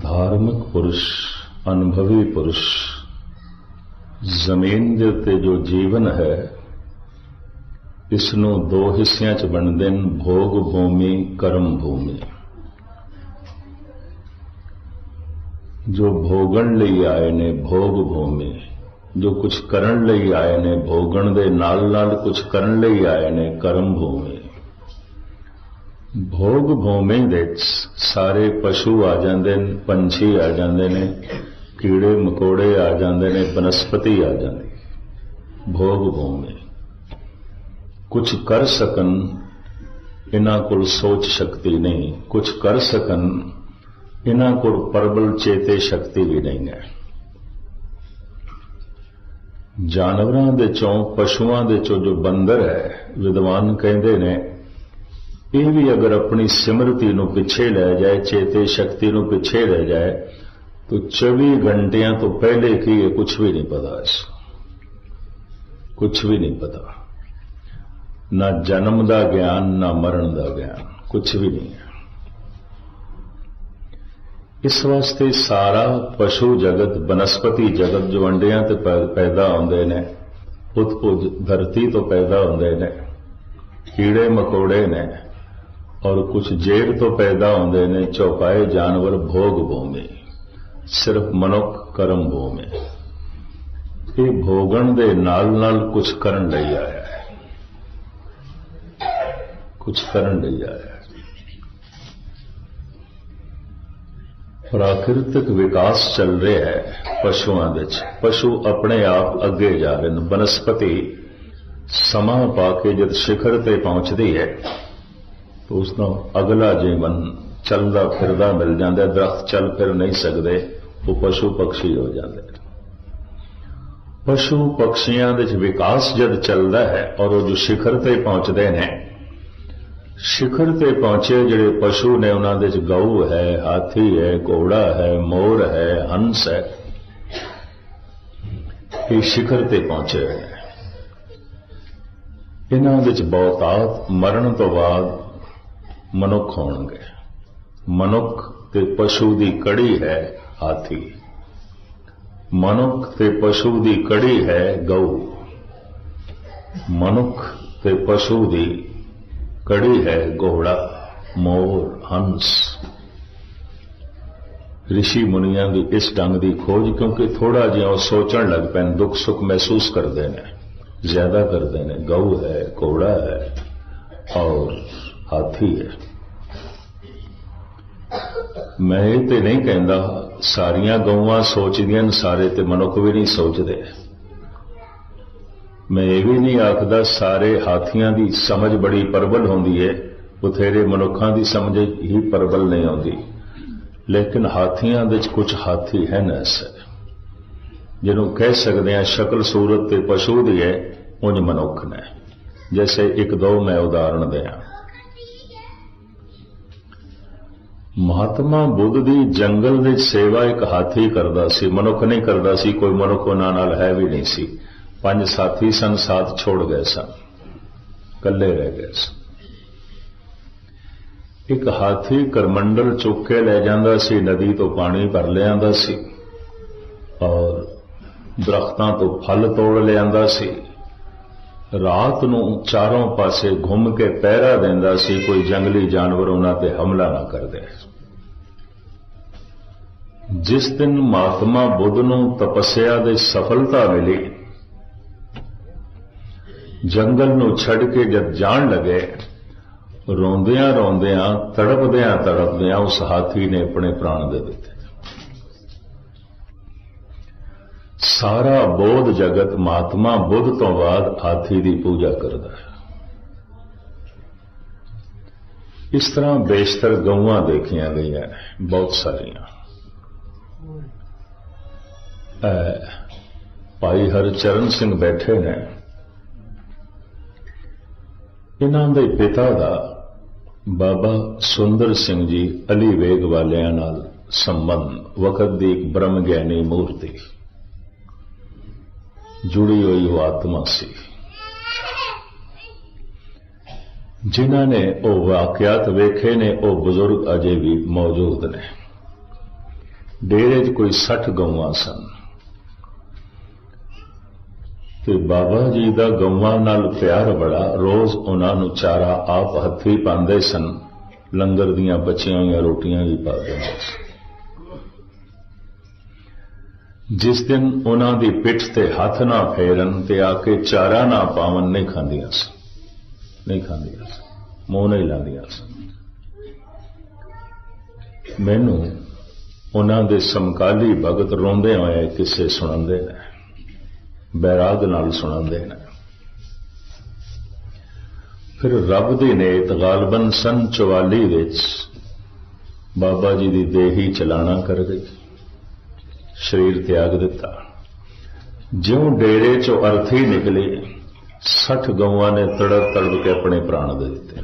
ਧਾਰਮਿਕ ਪੁਰਸ਼, ਅਨੁਭਵੀ ਪੁਰਸ਼। ਜ਼ਮੀਨ ਦੇ ਉੱਤੇ ਜੋ ਜੀਵਨ ਹੈ ਇਸ ਨੂੰ ਦੋ ਹਿੱਸਿਆਂ 'ਚ ਵੰਡਦੇ ਨੇ ਭੋਗ ਭੂਮੀ, ਕਰਮ ਭੂਮੀ। ਜੋ ਭੋਗਣ ਲਈ ਆਏ ਨੇ ਭੋਗ ਭੂਮੀ, ਜੋ ਕੁਝ ਕਰਨ ਲਈ ਆਏ ਨੇ ਭੋਗਣ ਦੇ ਨਾਲ ਨਾਲ ਕੁਝ ਕਰਨ ਲਈ ਆਏ ਨੇ ਕਰਮ ਭੂਮੀ। ਭੋਗ ਭੂਮੀ ਦੇ ਸਾਰੇ ਪਸ਼ੂ ਆ ਜਾਂਦੇ ਨੇ, ਪੰਛੀ ਆ ਜਾਂਦੇ ਨੇ, ਕੀੜੇ ਮਕੌੜੇ ਆ ਜਾਂਦੇ ਨੇ, ਬਨਸਪਤੀ ਆ ਜਾਂਦੀ ਭੋਗ ਭੂਮੀ ਕੁਝ ਕਰ ਸਕਣ, ਇਹਨਾਂ ਕੋਲ ਸੋਚ ਸ਼ਕਤੀ ਨਹੀਂ। ਕੁਝ ਕਰ ਸਕਣ, ਇਹਨਾਂ ਕੋਲ ਪਰਬਲ ਚੇਤੇ ਸ਼ਕਤੀ ਵੀ ਨਹੀਂ ਹੈ। ਜਾਨਵਰਾਂ ਦੇ ਚੋਂ, ਪਸ਼ੂਆਂ ਦੇ ਚੋਂ ਜੋ ਬੰਦਰ ਹੈ, ਵਿਦਵਾਨ ਕਹਿੰਦੇ ਨੇ ਇਹ ਵੀ ਅਗਰ ਆਪਣੀ ਸਿਮਰਤੀ ਨੂੰ ਪਿੱਛੇ ਲੈ ਜਾਏ, ਚੇਤੇ ਸ਼ਕਤੀ ਨੂੰ ਪਿੱਛੇ ਲੈ ਜਾਏ, ਤਾਂ 24 ਘੰਟਿਆਂ ਤੋਂ ਪਹਿਲੇ ਕੀ ਇਹ ਕੁਝ ਵੀ ਨਹੀਂ ਪਤਾ ਇਸ ਕੁਝ ਵੀ ਨਹੀਂ ਪਤਾ। ਨਾ ਜਨਮ ਦਾ ਗਿਆਨ, ਨਾ ਮਰਨ ਦਾ ਗਿਆਨ ਕੁਝ ਵੀ ਨਹੀਂ ਹੈ। ਇਸ ਵਾਸਤੇ ਸਾਰਾ ਪਸ਼ੂ ਜਗਤ, ਬਨਸਪਤੀ ਜਗਤ ਜੋ ਅੰਡਿਆਂ ਤੇ ਪੈਦਾ ਹੁੰਦੇ ਨੇ, ਉਤਪੁਜ, ਧਰਤੀ ਤੋਂ ਪੈਦਾ ਹੁੰਦੇ ਨੇ ਕੀੜੇ ਮਕੌੜੇ ਨੇ ਔਰ ਕੁਝ ਜੇੜ ਤੋਂ ਪੈਦਾ ਹੁੰਦੇ ਨੇ, ਚੌਪਾਏ ਜਾਨਵਰ ਭੋਗ ਭੂਮੀ ਸਿਰਫ ਮਨੁੱਖ ਕਰਮ ਭੂਮੀ ਇਹ ਭੋਗਣ ਦੇ ਨਾਲ ਨਾਲ ਕੁਝ ਕਰਨ ਲਈ ਆਇਆ ਹੈ। ਕੁਝ ਕਰਨ ਲਈ ਆਇਆ ਹੈ। ਪ੍ਰਾਕਿਰਤਿਕ ਵਿਕਾਸ ਚੱਲ ਰਿਹਾ ਹੈ ਪਸ਼ੂਆਂ ਵਿੱਚ। ਪਸ਼ੂ ਆਪਣੇ ਆਪ ਅੱਗੇ ਜਾ ਰਹੇ ਨੇ। ਬਨਸਪਤੀ ਸਮਾਂ ਪਾ ਕੇ ਜਦ ਸਿਖਰ ਤੇ ਪਹੁੰਚਦੀ ਹੈ ਤਾਂ ਉਸ ਨੂੰ ਅਗਲਾ ਜੀਵਨ ਚੱਲਦਾ ਫਿਰਦਾ ਮਿਲ ਜਾਂਦਾ, ਦਰਖਤ ਚੱਲ ਫਿਰ ਨਹੀਂ ਸਕਦੇ, ਉਹ ਪਸ਼ੂ ਪਕਸ਼ੀ ਹੋ ਜਾਂਦੇ ਪਸ਼ੂ ਪਕਸ਼ੀਆਂ ਦੇ ਵਿੱਚ ਵਿਕਾਸ ਜਦ ਚੱਲਦਾ ਹੈ ਔਰ ਉਹ ਜੋ ਸਿਖਰ ਤੇ ਪਹੁੰਚਦੇ ਨੇ, ਸਿਖਰ ਤੇ ਪਹੁੰਚੇ ਜਿਹੜੇ ਪਸ਼ੂ ਨੇ ਉਹਨਾਂ ਦੇ ਵਿੱਚ ਗਊ ਹੈ, ਹਾਥੀ ਹੈ, ਘੋੜਾ ਹੈ, ਮੋਰ ਹੈ, ਹੰਸ ਹੈ, ਇਹ ਸਿਖਰ ਤੇ ਪਹੁੰਚੇ ਹੋਏ ਇਹਨਾਂ ਵਿੱਚ ਬਹੁਤਾਤ ਮਰਨ ਤੋਂ ਬਾਅਦ ਮਨੁੱਖ ਹੋਣਗੇ। ਮਨੁੱਖ ਤੇ ਪਸ਼ੂ ਦੀ ਕੜੀ ਹੈ ਹਾਥੀ। ਮਨੁੱਖ ਤੇ ਪਸ਼ੂ ਦੀ ਕੜੀ ਹੈ ਗਊ। ਮਨੁੱਖ ਤੇ ਪਸ਼ੂ ਦੀ ਕੜੀ ਹੈ ਘੋੜਾ, ਮੋਰ, ਹੰਸ। ઋષਿ ਮੁਨੀਆਂ ਦੀ ਇਸ ਢੰਗ ਦੀ ਖੋਜ ਕਿਉਂਕਿ ਥੋੜਾ ਜਿਹਾ ਉਹ ਸੋਚਣ ਲੱਗ ਪੈਣ, ਦੁੱਖ ਸੁੱਖ ਮਹਿਸੂਸ ਕਰਦੇ ਨੇ, ਜ਼ਿਆਦਾ ਕਰਦੇ ਨੇ। ਗਊ ਹੈ, ਘੋੜਾ ਹੈ ਔਰ ਹਾਥੀ ਹੈ। ਮੈਂ ਇਹ ਤੇ ਨਹੀਂ ਕਹਿੰਦਾ ਸਾਰੀਆਂ ਗਊਆਂ ਸੋਚਦੀਆਂ ਨੇ, ਸਾਰੇ ਤੇ ਮਨੁੱਖ ਵੀ ਨਹੀਂ ਸੋਚਦੇ। ਮੈਂ ਇਹ ਵੀ ਨਹੀਂ ਆਖਦਾ ਸਾਰੇ ਹਾਥੀਆਂ ਦੀ ਸਮਝ ਬੜੀ ਪਰਬਲ ਹੁੰਦੀ ਹੈ, ਬਥੇਰੇ ਮਨੁੱਖਾਂ ਦੀ ਸਮਝ ਹੀ ਪਰਬਲ ਨਹੀਂ ਆਉਂਦੀ। ਲੇਕਿਨ ਹਾਥੀਆਂ ਵਿੱਚ ਕੁਝ ਹਾਥੀ ਹੈ ਨਾ ਜਿਹਨੂੰ ਕਹਿ ਸਕਦੇ ਆ ਸ਼ਕਲ ਸੂਰਤ ਤੇ ਪਸ਼ੂ ਦੀ ਹੈ, ਉਂਝ ਮਨੁੱਖ ਨੇ। ਜੈਸੇ ਇੱਕ ਦੋ ਮੈਂ ਉਦਾਹਰਣ ਦਿਆਂ। ਮਹਾਤਮਾ ਬੁੱਧ ਦੀ ਜੰਗਲ ਵਿੱਚ ਸੇਵਾ ਇੱਕ ਹਾਥੀ ਕਰਦਾ ਸੀ, ਮਨੁੱਖ ਨਹੀਂ ਕਰਦਾ ਸੀ, ਕੋਈ ਮਨੁੱਖ ਉਹਨਾਂ ਨਾਲ ਹੈ ਵੀ ਨਹੀਂ ਸੀ। ਪੰਜ ਸਾਥੀ ਸਨ ਸਾਥ ਛੋੜ ਗਏ ਸਨ, ਇਕੱਲੇ ਰਹਿ ਗਏ ਸਨ। ਇੱਕ ਹਾਥੀ ਕਰਮੰਡਲ ਚੁੱਕ ਕੇ ਲੈ ਜਾਂਦਾ ਸੀ, ਨਦੀ ਤੋਂ ਪਾਣੀ ਭਰ ਲਿਆਂਦਾ ਸੀ ਔਰ ਦਰਖਤਾਂ ਤੋਂ ਫਲ ਤੋੜ ਲਿਆਂਦਾ ਸੀ। ਰਾਤ ਨੂੰ ਚਾਰੋਂ ਪਾਸੇ ਘੁੰਮ ਕੇ ਪਹਿਰਾ ਦਿੰਦਾ ਸੀ, ਕੋਈ ਜੰਗਲੀ ਜਾਨਵਰ ਉਹਨਾਂ ਤੇ ਹਮਲਾ ਨਾ ਕਰਦੇ। ਜਿਸ ਦਿਨ ਮਹਾਤਮਾ ਬੁੱਧ ਨੂੰ ਤਪੱਸਿਆ ਦੇ ਸਫਲਤਾ ਮਿਲੀ, ਜੰਗਲ ਨੂੰ ਛੱਡ ਕੇ ਜਦ ਜਾਣ ਲੱਗੇ ਰੋਂਦਿਆਂ ਰੋਂਦਿਆਂ ਤੜਪਦਿਆਂ ਤੜਪਦਿਆਂ ਉਸ ਹਾਥੀ ਨੇ ਆਪਣੇ ਪ੍ਰਾਣ ਦੇ ਦਿੱਤੇ। ਸਾਰਾ ਬੋਧ ਜਗਤ ਮਹਾਤਮਾ ਬੁੱਧ ਤੋਂ ਬਾਅਦ ਹਾਥੀ ਦੀ ਪੂਜਾ ਕਰਦਾ ਹੈ। ਇਸ ਤਰ੍ਹਾਂ ਬੇਸ਼ਤਰ ਗਊਆਂ ਦੇਖੀਆਂ ਗਈਆਂ, ਬਹੁਤ ਸਾਰੀਆਂ। ਭਾਈ ਹਰਚਰਨ ਸਿੰਘ ਬੈਠੇ ਨੇ। ਇਹਨਾਂ ਦੇ ਪਿਤਾ ਦਾ ਬਾਬਾ ਸੁੰਦਰ ਸਿੰਘ ਜੀ ਅਲੀ ਵੇਗ ਵਾਲਿਆਂ ਨਾਲ ਸੰਬੰਧ, ਵਕਤ ਦੀ ਇੱਕ ਬ੍ਰਹਮ ਗਿਆਨੀ ਮੂਰਤੀ। ਜੁੜੀ ਹੋਈ ਉਹ ਆਤਮਾ ਸੀ। ਜਿਨ੍ਹਾਂ ਨੇ ਉਹ ਵਾਕਿਆਤ ਵੇਖੇ ਨੇ, ਉਹ ਬਜ਼ੁਰਗ ਅਜੇ ਵੀ ਮੌਜੂਦ ਨੇ। ਡੇਰੇ 'ਚ ਕੋਈ 60 ਗਊਆਂ ਸਨ। ਤੇ ਬਾਬਾ ਜੀ ਦਾ ਗਊਆਂ ਨਾਲ ਪਿਆਰ ਬੜਾ, ਰੋਜ਼ ਉਹਨਾਂ ਨੂੰ ਚਾਰਾ ਆਪ ਹੱਥੀ ਪਾਉਂਦੇ ਸਨ। ਲੰਗਰ ਦੀਆਂ ਬਚੀਆਂ ਹੋਈਆਂ ਰੋਟੀਆਂ ਵੀ ਪਾ ਦਿੰਦੇ ਸਨ। ਜਿਸ ਦਿਨ ਉਹਨਾਂ ਦੀ ਪਿੱਠ ਤੇ ਹੱਥ ਨਾ ਫੇਰਨ ਤੇ ਆ ਕੇ ਚਾਰਾ ਨਾ ਪਾਵਨ ਨਹੀਂ ਖਾਂਦੀਆਂ ਸਨ। ਨਹੀਂ ਖਾਂਦੀਆਂ ਸਨ। ਮੂੰਹ ਨਹੀਂ ਲਾਉਂਦੀਆਂ ਸਨ। ਮੈਨੂੰ ਉਹਨਾਂ ਦੇ ਸਮਕਾਲੀ ਭਗਤ ਰੋਂਦੇ ਹੋਏ ਕਿਸੇ ਸੁਣਾਉਂਦੇ ਨੇ, ਬੈਰਾਗ ਨਾਲ ਸੁਣਾਉਂਦੇ ਨੇ। ਫਿਰ ਰੱਬ ਦੀ ਨੇਤ ਗਾਲਬਨ ਸਨ 44 ਵਿੱਚ ਬਾਬਾ ਜੀ ਦੀ ਦੇਹੀ ਚਲਾਣਾ ਕਰ ਗਈ। ਸਰੀਰ ਤਿਆਗ ਦਿੱਤਾ। ਜਿਉਂ ਡੇਰੇ ਚੋਂ ਅਰਥੀ ਨਿਕਲੀ 60 ਗਊਆਂ ਨੇ ਤੜਪ ਤੜਪ ਕੇ ਆਪਣੇ ਪ੍ਰਾਣ ਦੇ ਦਿੱਤੇ।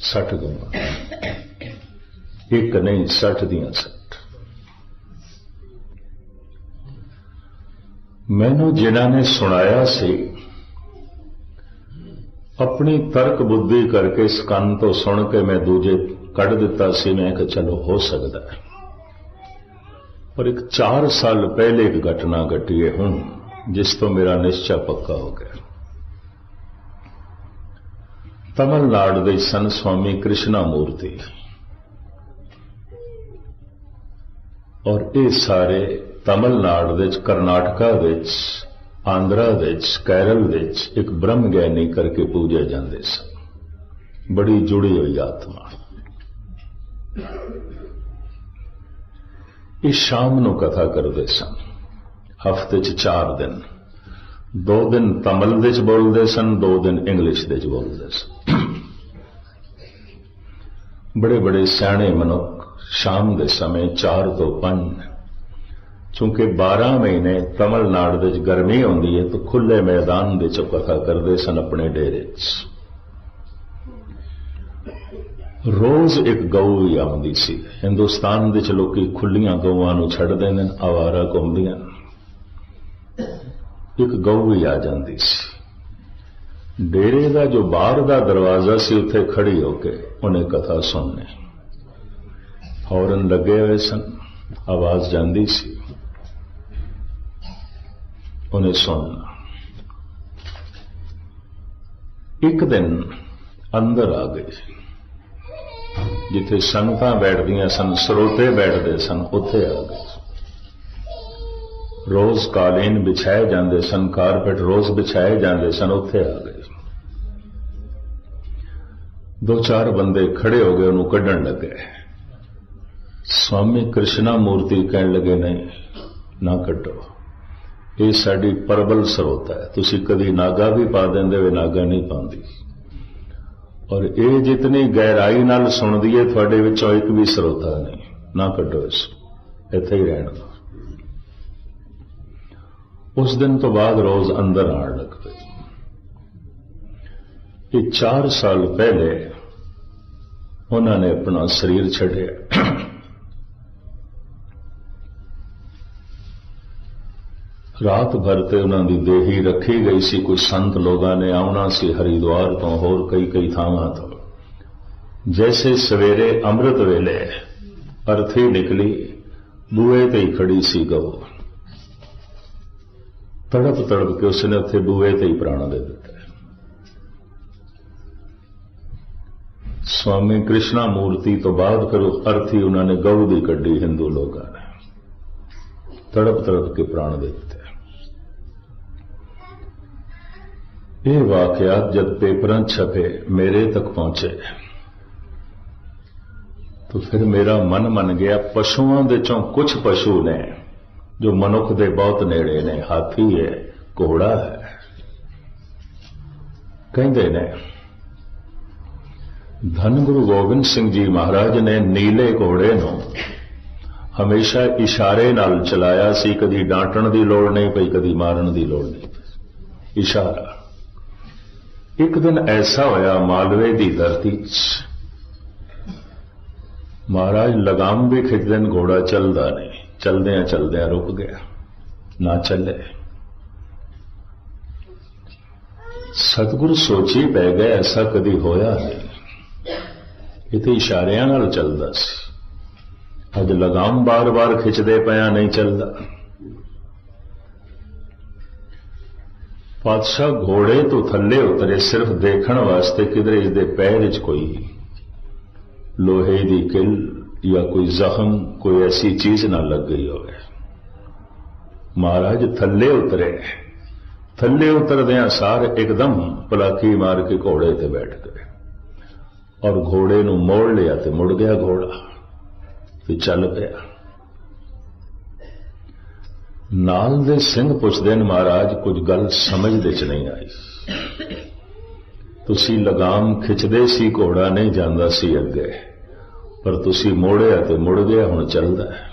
60 ਗਊਆਂ। ਇੱਕ ਨਹੀਂ 60 ਦੀਆਂ 60 ਮੈਨੂੰ ਜਿਨ੍ਹਾਂ ਨੇ ਸੁਣਾਇਆ ਸੀ, ਆਪਣੀ ਤਰਕ ਬੁੱਧੀ ਕਰਕੇ ਇਸ ਤੋਂ ਸੁਣ ਕੇ ਮੈਂ ਦੂਜੇ ਕੱਢ ਦਿੱਤਾ ਸੀ, ਮੈਂ ਕਿ ਚਲੋ ਹੋ ਸਕਦਾ ਹੈ। ਪਰ ਇੱਕ 4 ਸਾਲ ਪਹਿਲੇ ਇੱਕ ਘਟਨਾ ਘਟੀ ਹੈ ਹੁਣ, ਜਿਸ ਤੋਂ ਮੇਰਾ ਨਿਸ਼ਚਾ ਪੱਕਾ ਹੋ ਗਿਆ। ਤਮਿਲਨਾਡੂ ਦੇ ਸਨ ਸਵਾਮੀ ਕ੍ਰਿਸ਼ਨਾ ਮੂਰਤੀ। ਔਰ ਇਹ ਸਾਰੇ ਤਮਿਲਨਾਡੂ ਵਿੱਚ, ਕਰਨਾਟਕਾ ਵਿੱਚ, ਆਂਧਰਾ ਵਿੱਚ, ਕੇਰਲ ਵਿੱਚ ਇੱਕ ਬ੍ਰਹਮ ਗਿਆਨੀ ਕਰਕੇ ਪੂਜੇ ਜਾਂਦੇ ਸਨ। ਬੜੀ ਜੁੜੀ ਹੋਈ ਆਤਮਾ। ਇਹ ਸ਼ਾਮ ਨੂੰ ਕਥਾ ਕਰਦੇ ਸਨ। ਹਫ਼ਤੇ 'ਚ 4 ਦਿਨ। ਦੋ ਦਿਨ ਤਮਿਲ ਚ ਬੋਲਦੇ ਸਨ, ਦੋ ਦਿਨ ਇੰਗਲਿਸ਼ ਵਿੱਚ ਬੋਲਦੇ ਸਨ। ਬੜੇ ਬੜੇ ਸਿਆਣੇ ਮਨੁੱਖ ਸ਼ਾਮ ਦੇ ਸਮੇਂ 4 ਤੋਂ 5 ਚੂੰਕਿ 12 ਮਹੀਨੇ ਤਮਿਲਨਾਡੂ ਵਿੱਚ ਗਰਮੀ ਹੁੰਦੀ ਹੈ, ਤਾਂ ਖੁੱਲੇ ਮੈਦਾਨ ਵਿੱਚ ਕਥਾ ਕਰਦੇ ਸਨ ਆਪਣੇ ਡੇਰੇ 'ਚ। ਰੋਜ਼ ਇੱਕ ਗਊ ਹੀ ਆਉਂਦੀ ਸੀ। ਹਿੰਦੁਸਤਾਨ ਵਿੱਚ ਲੋਕੀ ਖੁੱਲੀਆਂ ਗਊਆਂ ਨੂੰ ਛੱਡਦੇ ਨੇ, ਆਵਾਰਾ ਘੁੰਮਦੀਆਂ ਇੱਕ ਗਊ ਹੀ ਆ ਜਾਂਦੀ ਸੀ। ਡੇਰੇ ਦਾ ਜੋ ਬਾਹਰ ਦਾ ਦਰਵਾਜ਼ਾ ਸੀ, ਉੱਥੇ ਖੜੀ ਹੋ ਕੇ ਉਹਨੇ ਕਥਾ ਸੁਣਨੀ। ਹੌਰਨ ਲੱਗੇ ਹੋਏ ਸਨ। ਆਵਾਜ਼ ਜਾਂਦੀ ਸੀ। ਉਹਨੇ ਸੁਣਨਾ। ਇੱਕ ਦਿਨ ਅੰਦਰ ਆ ਗਏ। ਜਿੱਥੇ ਸੰਗਤਾਂ ਬੈਠਦੀਆਂ ਸਨ, ਸਰੋਤੇ ਬੈਠਦੇ ਸਨ, ਉੱਥੇ ਆ ਗਏ ਰੋਜ਼ ਕਾਲੀਨ ਵਿਛਾਏ ਜਾਂਦੇ ਸਨ, ਕਾਰਪੇਟ ਰੋਜ਼ ਵਿਛਾਏ ਜਾਂਦੇ ਸਨ, ਉੱਥੇ ਆ ਗਏ ਦੋ ਚਾਰ ਬੰਦੇ ਖੜੇ ਹੋ ਗਏ, ਉਹਨੂੰ ਕੱਢਣ ਲੱਗੇ। ਸਵਾਮੀ ਕ੍ਰਿਸ਼ਨਾ ਮੂਰਤੀ ਕਹਿਣ ਲੱਗੇ, ਨਹੀਂ, ਨਾ ਕੱਢੋ। ਇਹ ਸਾਡੀ ਪਰਬਲ ਸਰੋਤਾ ਹੈ। ਤੁਸੀਂ ਕਦੀ ਨਾਗਾ ਵੀ ਪਾ ਦਿੰਦੇ ਹੋ ਨਾਗਾ ਨਹੀਂ ਪਾਉਂਦੀ। ਔਰ ਇਹ ਜਿਤਨੀ ਗਹਿਰਾਈ ਨਾਲ ਸੁਣਦੀ ਹੈ, ਤੁਹਾਡੇ ਵਿੱਚੋਂ ਇੱਕ ਵੀ ਸਰੋਤਾ ਨਹੀਂ। ਨਾ ਕੱਢੋ ਇਸ ਇੱਥੇ ਹੀ ਰਹਿਣ ਦਿਓ। ਉਸ ਦਿਨ ਤੋਂ ਬਾਅਦ ਰੋਜ਼ ਅੰਦਰ ਆਣ ਲੱਗ ਪਏ ਇਹ 4 ਸਾਲ ਪਹਿਲੇ ਉਹਨਾਂ ਨੇ ਆਪਣਾ ਸਰੀਰ ਛੱਡਿਆ। ਰਾਤ ਭਰ ਤੇ ਉਹਨਾਂ ਦੀ ਦੇਹੀ ਰੱਖੀ ਗਈ ਸੀ ਕੋਈ ਸੰਤ ਲੋਕਾਂ ਨੇ ਆਉਣਾ ਸੀ ਹਰੀਦੁਆਰ ਤੋਂ ਹੋਰ ਕਈ ਕਈ ਥਾਵਾਂ ਤੋਂ ਜੈਸੇ ਸਵੇਰੇ ਅੰਮ੍ਰਿਤ ਵੇਲੇ ਅਰਥੀ ਨਿਕਲੀ ਬੂਏ ਤੇ ਹੀ ਖੜੀ ਸੀ ਗਊ ਤੜਪ ਤੜਪ ਕੇ ਉਸਨੇ ਉੱਥੇ ਬੂਏ ਤੇ ਹੀ ਪ੍ਰਾਣ ਦੇ ਦਿੱਤਾ ਸਵਾਮੀ ਕ੍ਰਿਸ਼ਨਾ ਮੂਰਤੀ ਤੋਂ ਬਾਅਦ ਫਿਰ ਉਹ ਅਰਥੀ ਉਹਨਾਂ ਨੇ ਗਊ ਦੀ ਕੱਢੀ ਹਿੰਦੂ ਲੋਕਾਂ ਨੇ ਤੜਪ ਤੜਪ ਕੇ ਪ੍ਰਾਣ ਦੇ ਦਿੱਤੇ ਇਹ ਵਾਕਿਆਤ ਜਦ ਪੇਪਰਾਂ ਛਪੇ, ਮੇਰੇ ਤੱਕ ਪਹੁੰਚੇ। ਤਾਂ ਫਿਰ ਮੇਰਾ ਮਨ ਮੰਨ ਗਿਆ, ਪਸ਼ੂਆਂ ਦੇ ਚੋਂ ਕੁਝ ਪਸ਼ੂ ਨੇ, ਜੋ ਮਨੁੱਖ ਦੇ ਬਹੁਤ ਨੇੜੇ ਨੇ, ਹਾਥੀ ਹੈ, ਘੋੜਾ ਹੈ। ਕਹਿੰਦੇ ਨੇ, ਧੰਨ ਗੁਰੂ ਗੋਬਿੰਦ ਸਿੰਘ ਜੀ ਮਹਾਰਾਜ ਨੇ ਨੀਲੇ ਘੋੜੇ ਨੂੰ ਹਮੇਸ਼ਾ ਇਸ਼ਾਰੇ ਨਾਲ ਚਲਾਇਆ ਸੀ, ਕਦੀ ਡਾਂਟਣ ਦੀ ਲੋੜ ਨਹੀਂ ਪਈ, ਕਦੀ ਮਾਰਨ ਦੀ ਲੋੜ ਨਹੀਂ ਪਈ। ਇਸ਼ਾਰਾ। ਇੱਕ ਦਿਨ ਐਸਾ ਹੋਇਆ ਮਾਲਵੇ ਦੀ ਧਰਤੀ 'ਚ। ਮਹਾਰਾਜ ਲਗਾਮ ਵੀ ਖਿੱਚਦੇ ਨੇ, ਘੋੜਾ ਚੱਲਦਾ ਨਹੀਂ। ਚਲਦਿਆਂ ਚਲਦਿਆਂ ਰੁਕ ਗਿਆ। ਨਾ ਚੱਲੇ। ਸਤਿਗੁਰੂ ਸੋਚੀ ਪੈ ਗਏ ਐਸਾ ਕਦੀ ਹੋਇਆ ਨਹੀਂ। ਇਹ ਤੇ ਇਸ਼ਾਰਿਆਂ ਨਾਲ ਚੱਲਦਾ ਸੀ। ਅੱਜ ਲਗਾਮ ਬਾਰ-ਬਾਰ ਖਿੱਚਦੇ ਪਿਆ, ਨਹੀਂ ਚੱਲਦਾ। ਪਾਤਸ਼ਾਹ ਘੋੜੇ ਤੋਂ ਥੱਲੇ ਉਤਰੇ ਸਿਰਫ ਦੇਖਣ ਵਾਸਤੇ ਕਿਧਰੇ ਇਸ ਦੇ ਪੈਰ ਵਿੱਚ ਕੋਈ ਲੋਹੇ ਦੀ ਕਿਲ ਜਾਂ ਕੋਈ ਜ਼ਖਮ, ਕੋਈ ਐਸੀ ਚੀਜ਼ ਨਾ ਲੱਗ ਗਈ ਹੋਵੇ। ਮਹਾਰਾਜ ਥੱਲੇ ਉਤਰੇ। ਥੱਲੇ ਉਤਰਦਿਆਂ ਸਾਰ ਇੱਕਦਮ ਪਲਾਕੀ ਮਾਰ ਕੇ ਘੋੜੇ ਤੇ ਬੈਠ ਗਏ ਔਰ ਘੋੜੇ ਨੂੰ ਮੋੜ ਲਿਆ ਤੇ ਮੁੜ ਗਿਆ ਘੋੜਾ ਤੇ ਚੱਲ ਪਿਆ। ਨਾਲ ਦੇ ਸਿੰਘ ਪੁੱਛਦੇ ਨੇ, ਮਹਾਰਾਜ, ਕੁਝ ਗੱਲ ਸਮਝ ਦੇ ਚ ਨਹੀਂ ਆਈ। ਤੁਸੀਂ ਲਗਾਮ ਖਿੱਚਦੇ ਸੀ, ਘੋੜਾ ਨਹੀਂ ਜਾਂਦਾ ਸੀ ਅੱਗੇ, ਪਰ ਤੁਸੀਂ ਮੋੜਿਆ ਤੇ ਮੁੜ ਗਿਆ, ਹੁਣ ਚੱਲਦਾ ਹੈ।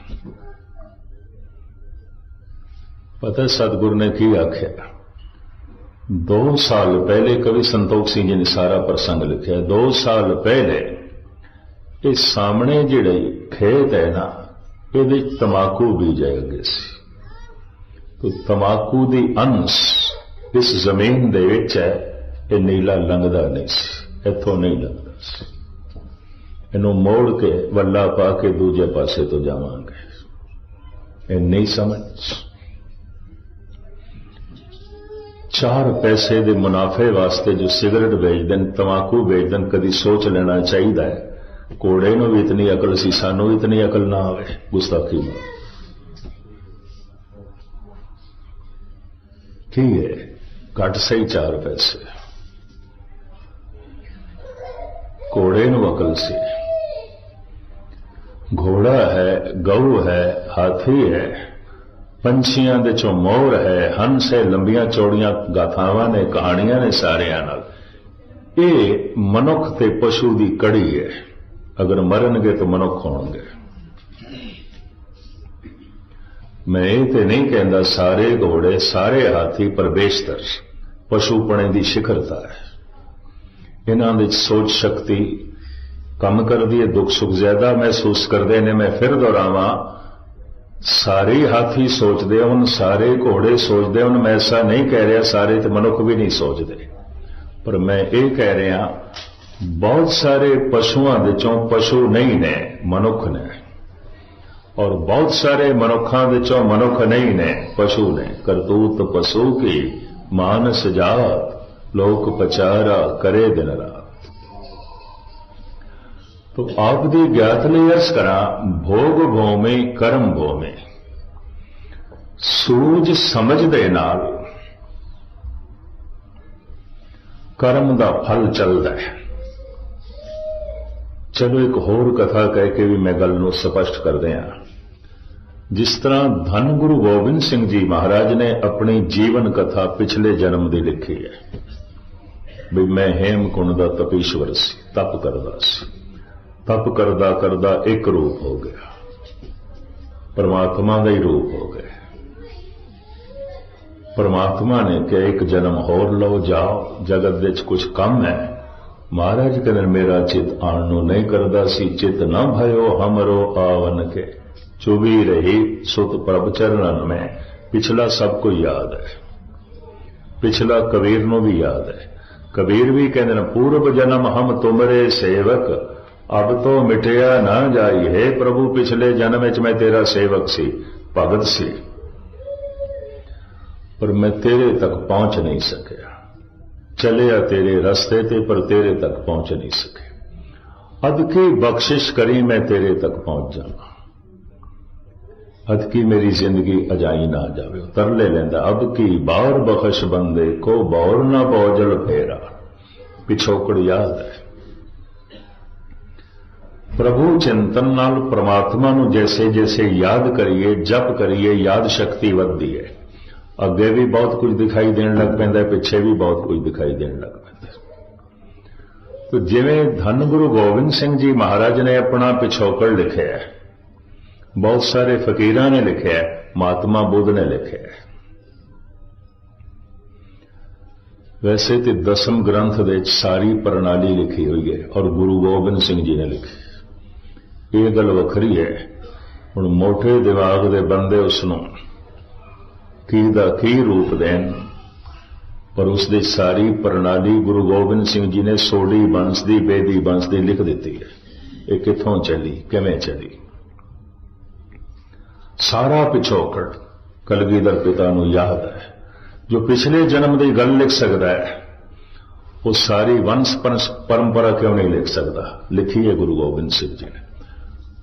ਪਤਾ ਸਤਿਗੁਰ ਨੇ ਕੀ ਆਖਿਆ? ਦੋ ਸਾਲ ਪਹਿਲੇ ਕਵੀ ਸੰਤੋਖ ਸਿੰਘ ਜੀ ਨੇ ਸਾਰਾ ਪ੍ਰਸੰਗ ਲਿਖਿਆ, ਦੋ ਸਾਲ ਪਹਿਲੇ ਇਹ ਸਾਹਮਣੇ ਜਿਹੜੇ ਖੇਤ ਹੈ ਨਾ, ਇਹਦੇ ਵਿੱਚ ਤਮਾਕੂ ਬੀਜਿਆ ਅੱਗੇ ਸੀ। ਤੋ ਤਮਾਕੂ ਦੀ ਅੰਸ਼ ਇਸ ਜ਼ਮੀਨ ਦੇ ਵਿੱਚ ਹੈ, ਇਹ ਨੀਲਾ ਲੰਘਦਾ ਨਹੀਂ ਸੀ, ਇੱਥੋਂ ਨਹੀਂ ਲੰਘਦਾ ਸੀ। ਇਹਨੂੰ ਮੋੜ ਕੇ ਵੱਲਾ ਪਾ ਕੇ ਦੂਜੇ ਪਾਸੇ ਤੋਂ ਜਾਵਾਂਗੇ। ਇਹ ਨਹੀਂ ਸਮਝ। ਚਾਰ ਪੈਸੇ ਦੇ ਮੁਨਾਫੇ ਵਾਸਤੇ ਜੋ ਸਿਗਰਟ ਵੇਚਦੇ ਨੇ, ਤਮਾਕੂ ਵੇਚਦੇ ਨੇ, ਕਦੀ ਸੋਚ ਲੈਣਾ ਚਾਹੀਦਾ ਹੈ ਕੋੜੇ ਨੂੰ ਵੀ ਇਤਨੀ ਅਕਲ ਸੀ, ਸਾਨੂੰ ਇਤਨੀ ਅਕਲ ਨਾ ਆਵੇ। ਗੁਸਤਾਖੀ ਨੂੰ ਕੀ ਹੈ ਘੱਟ ਸਹੀ ਚਾਰ ਪੈਸੇ। ਘੋੜੇ ਨੂੰ ਅਕਲ ਸੀ। ਘੋੜਾ ਹੈ, ਗਊ ਹੈ, ਹਾਥੀ ਹੈ। ਪੰਛੀਆਂ ਦੇ ਚੋਂ ਮੋਰ ਹੈ, ਹੰਸ ਹੈ, ਲੰਬੀਆਂ ਚੌੜੀਆਂ ਗਾਥਾਵਾਂ ਨੇ, ਕਹਾਣੀਆਂ ਨੇ ਸਾਰਿਆਂ ਨਾਲ। ਇਹ ਮਨੁੱਖ ਤੇ ਪਸ਼ੂ ਦੀ ਕੜੀ ਹੈ ਅਗਰ ਮਰਨਗੇ ਤਾਂ ਮਨੁੱਖ ਹੋਣਗੇ। ਮੈਂ ਇਹ ਤੇ ਨਹੀਂ ਕਹਿੰਦਾ ਸਾਰੇ ਘੋੜੇ, ਸਾਰੇ ਹਾਥੀ ਪਰਬੇਸ਼ਤਰ ਪਸ਼ੂਪਣੇ ਦੀ ਸਿਖਰਤਾ ਹੈ। ਇਹਨਾਂ ਵਿੱਚ ਸੋਚ ਸ਼ਕਤੀ, ਕੰਮ ਕਰਦੀ ਹੈ, ਦੁੱਖ ਸੁੱਖ ਜ਼ਿਆਦਾ ਮਹਿਸੂਸ ਕਰਦੇ ਨੇ। ਮੈਂ ਫਿਰ ਦੁਹਰਾਵਾਂ, ਸਾਰੇ ਹਾਥੀ ਸੋਚਦੇ ਹਨ ਸਾਰੇ ਘੋੜੇ ਸੋਚਦੇ ਹਨ ਮੈਂ ਐਸਾ ਨਹੀਂ ਕਹਿ ਰਿਹਾ, ਸਾਰੇ ਤੇ ਮਨੁੱਖ ਵੀ ਨਹੀਂ ਸੋਚਦੇ। ਪਰ ਮੈਂ ਇਹ ਕਹਿ ਰਿਹਾ, ਬਹੁਤ ਸਾਰੇ ਪਸ਼ੂਆਂ ਦੇ ਚੋਂ ਪਸ਼ੂ ਨਹੀਂ ਨੇ, ਮਨੁੱਖ ਨੇ। ਔਰ ਬਹੁਤ ਸਾਰੇ ਮਨੁੱਖਾਂ ਦੇ ਚੋਂ ਮਨੁੱਖ ਨਹੀਂ ਨੇ ਪਸ਼ੂ ਨੇ ਕਰਤੂਤ ਪਸ਼ੂ ਕੀ ਮਾਨਸ ਜਾਤ ਲੋਕ ਪਚਾਰਾ ਕਰੇ ਦਿਨ ਰਾਤ तो आप दी ज्ञात ने अर्ज करा भोग भोमे कर्म भोमे ਸੂਝ ਸਮਝ ਦੇ ਨਾਲ ਕਰਮ ਦਾ ਫਲ ਚੱਲਦਾ ਹੈ ਚਲੋ ਇੱਕ ਹੋਰ ਕਥਾ ਕਹਿ ਕੇ ਵੀ ਮੈਂ ਗੱਲ ਨੂੰ ਸਪਸ਼ਟ ਕਰ ਦਿਆਂ ਜਿਸ ਤਰ੍ਹਾਂ ਧੰਨ ਗੁਰੂ ਗੋਬਿੰਦ ਸਿੰਘ ਜੀ ਮਹਾਰਾਜ ਨੇ ਆਪਣੀ ਜੀਵਨ ਕਥਾ ਪਿਛਲੇ ਜਨਮ ਦੀ ਲਿਖੀ ਹੈ, ਵੀ ਮੈਂ ਹੇਮਕੁੰਡ ਦਾ ਤਪੀਸ਼ਵਰ ਸੀ, ਤਪ ਕਰਦਾ ਸੀ। ਤਪ ਕਰਦਾ ਕਰਦਾ ਇੱਕ ਰੂਪ ਹੋ ਗਿਆ, ਪਰਮਾਤਮਾ ਦਾ ਹੀ ਰੂਪ ਹੋ ਗਿਆ। ਪਰਮਾਤਮਾ ਨੇ ਕਿ ਇੱਕ ਜਨਮ ਹੋਰ ਲਓ, ਜਾਓ, ਜਗਤ ਵਿੱਚ ਕੁਝ ਕੰਮ ਹੈ। ਮਹਾਰਾਜ ਕਹਿੰਦੇ ਮੇਰਾ ਚਿਤ ਆਣ ਨੂੰ ਨਹੀਂ ਕਰਦਾ ਸੀ, ਚਿਤ ਨਾ ਭਇਓ, ਹਮਰੋ ਆਵਨ ਕੇ। ਚੁਬੀ ਰਹੀ ਸੁਤ ਪ੍ਰਭ ਚਰਨਨ ਮੈਂ, ਪਿਛਲਾ ਸਭ ਕੁਝ ਯਾਦ ਹੈ। ਪਿਛਲਾ ਕਬੀਰ ਨੂੰ ਵੀ ਯਾਦ ਹੈ। ਕਬੀਰ ਵੀ ਕਹਿੰਦੇ ਨੇ, ਪੂਰਬ ਜਨਮ ਹਮ ਤੁਮਰੇ ਸੇਵਕ, ਅਬ ਤੋਂ ਮਿਟਿਆ ਨਾ ਜਾਈ। ਹੈ ਪ੍ਰਭੂ, ਪਿਛਲੇ ਜਨਮ ਵਿੱਚ ਮੈਂ ਤੇਰਾ ਸੇਵਕ ਸੀ, ਭਗਤ ਸੀ। ਪਰ ਮੈਂ ਤੇਰੇ ਤੱਕ ਪਹੁੰਚ ਨਹੀਂ ਸਕਿਆ। ਚਲਿਆ ਤੇਰੇ ਰਸਤੇ ਤੇ, ਪਰ ਤੇਰੇ ਤੱਕ ਪਹੁੰਚ ਨਹੀਂ ਸਕਿਆ। ਅਦ ਕੀ ਬਖਸ਼ਿਸ਼ ਕਰੀ ਮੈਂ ਤੇਰੇ ਤੱਕ ਪਹੁੰਚ ਜਾਵਾਂ। ਅਦ ਕੀ ਮੇਰੀ ਜ਼ਿੰਦਗੀ ਅਜਾਈ ਨਾ ਜਾਵੇ ਤਰਲੇ ਲੈਂਦਾ। ਅਬ ਕੀ ਬਾਹਰ ਬਖਸ਼ ਬੰਦੇ ਕੋ ਬੌਰ ਨਾ ਬੌਜਲ ਫੇਰਾ। ਪਿਛੋਕੜ ਯਾਦ ਹੈ। ਪ੍ਰਭੂ ਚਿੰਤਨ ਨਾਲ ਪ੍ਰਮਾਤਮਾ ਨੂੰ ਜੈਸੇ ਜੈਸੇ ਯਾਦ ਕਰੀਏ, ਜਪ ਕਰੀਏ, ਯਾਦ ਸ਼ਕਤੀ ਵੱਧਦੀ ਹੈ। ਅੱਗੇ ਵੀ ਬਹੁਤ ਕੁਝ ਦਿਖਾਈ ਦੇਣ ਲੱਗ ਪੈਂਦਾ ਪਿੱਛੇ ਵੀ ਬਹੁਤ ਕੁਝ ਦਿਖਾਈ ਦੇਣ ਲੱਗ ਪੈਂਦਾ ਤੋ ਜਿਵੇਂ ਧੰਨ ਗੁਰੂ ਗੋਬਿੰਦ ਸਿੰਘ ਜੀ ਮਹਾਰਾਜ ਨੇ ਆਪਣਾ ਪਿਛੋਕੜ ਲਿਖਿਆ ਹੈ ਬਹੁਤ ਸਾਰੇ ਫਕੀਰਾਂ ਨੇ ਲਿਖਿਆ ਮਹਾਤਮਾ ਬੁੱਧ ਨੇ ਲਿਖਿਆ ਵੈਸੇ ਤੇ ਦਸਮ ਗ੍ਰੰਥ ਦੇ ਵਿੱਚ ਸਾਰੀ ਪ੍ਰਣਾਲੀ ਲਿਖੀ ਹੋਈ ਹੈ ਔਰ ਗੁਰੂ ਗੋਬਿੰਦ ਸਿੰਘ ਜੀ ਨੇ ਲਿਖੀ ਇਹ ਗੱਲ ਵੱਖਰੀ ਹੈ। ਹੁਣ ਮੋٹے ਦਿਮਾਗ ਦੇ ਬੰਦੇ ਉਸ ਨੂੰ ਕੀ ਦਾ ਕੀ ਰੂਪ ਦੇਣ, ਪਰ ਉਸ ਦੀ ਸਾਰੀ ਪ੍ਰਣਾਲੀ ਗੁਰੂ ਗੋਬਿੰਦ ਸਿੰਘ ਜੀ ਨੇ ਸੋਢੀ ਬੰਸ ਦੀ ਬੇਦੀ ਬੰਸ ਦੀ ਲਿਖ ਦਿੱਤੀ ਹੈ। ਇਹ ਕਿੱਥੋਂ ਚੱਲੀ, ਕਿਵੇਂ ਚੱਲੀ? ਸਾਰਾ ਪਿਛੋਕੜ ਕਲਗੀਧਰ ਪਿਤਾ ਨੂੰ ਯਾਦ ਹੈ, ਜੋ ਪਿਛਲੇ ਜਨਮ ਦੀ ਗੱਲ ਲਿਖ ਸਕਦਾ ਹੈ, ਉਹ ਸਾਰੀ ਵੰਸ਼ ਪਰੰਪਰਾ ਕਿਉਂ ਨਹੀਂ ਲਿਖ ਸਕਦਾ? ਲਿਖੀ ਹੈ ਗੁਰੂ ਗੋਬਿੰਦ ਸਿੰਘ ਜੀ ਨੇ।